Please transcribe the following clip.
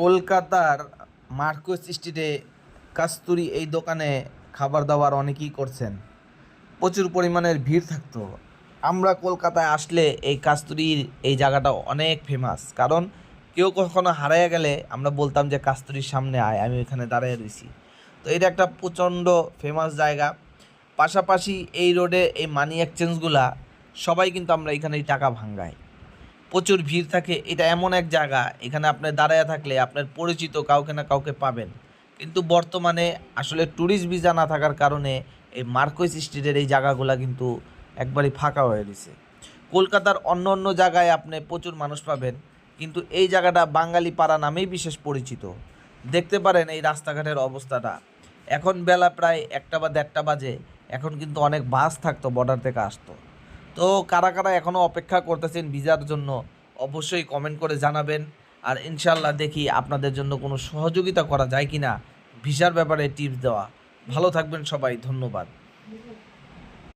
কলকাতার মার্কোস স্ট্রিটে কাস্তুরি এই দোকানে খাবার দাবার অনেকেই করছেন। প্রচুর পরিমাণের ভিড় থাকতো। আমরা কলকাতায় আসলে এই কাস্তুরির এই জায়গাটা অনেক ফেমাস কারণ কেউ কখনো হারাইয়া গেলে আমরা বলতাম যে কাস্তুরির সামনে আয়, আমি ওইখানে দাঁড়িয়ে রয়েছি তো এটা একটা প্রচণ্ড ফেমাস জায়গা। পাশাপাশি এই রোডে এই মানি এক্সচেঞ্জগুলা সবাই কিন্তু আমরা এখানে টাকা ভাঙ্গাই। প্রচুর ভিড় থাকে, এটা এমন এক জায়গা, এখানে আপনি দাঁড়ায় থাকলে আপনার পরিচিত কাউকে না কাউকে পাবেন। কিন্তু বর্তমানে আসলে ট্যুরিস্ট ভিসা না থাকার কারণে এই মার্কোস স্ট্রিটের এই জায়গাগুলো কিন্তু একবারই ফাঁকা হয়ে গেছে। কলকাতার অন্য অন্য জায়গায় আপনি প্রচুর মানুষ পাবেন, কিন্তু এই জায়গাটা বাঙালি পাড়া নামেই বিশেষ পরিচিত। দেখতে পারেন এই রাস্তাঘাটের অবস্থাটা। এখন বেলা প্রায় একটা বা দেড়টা বাজে, এখন কিন্তু অনেক বাস থাকতো বর্ডার থেকে আসতো। তো কারা কারা এখনও অপেক্ষা করতেছেন ভিসার জন্য, অবশ্যই কমেন্ট করে জানাবেন। আর ইনশাল্লাহ দেখি আপনাদের জন্য কোনো সহযোগিতা করা যায় কি না ভিসার ব্যাপারে টিপস দেওয়া। ভালো থাকবেন সবাই, ধন্যবাদ।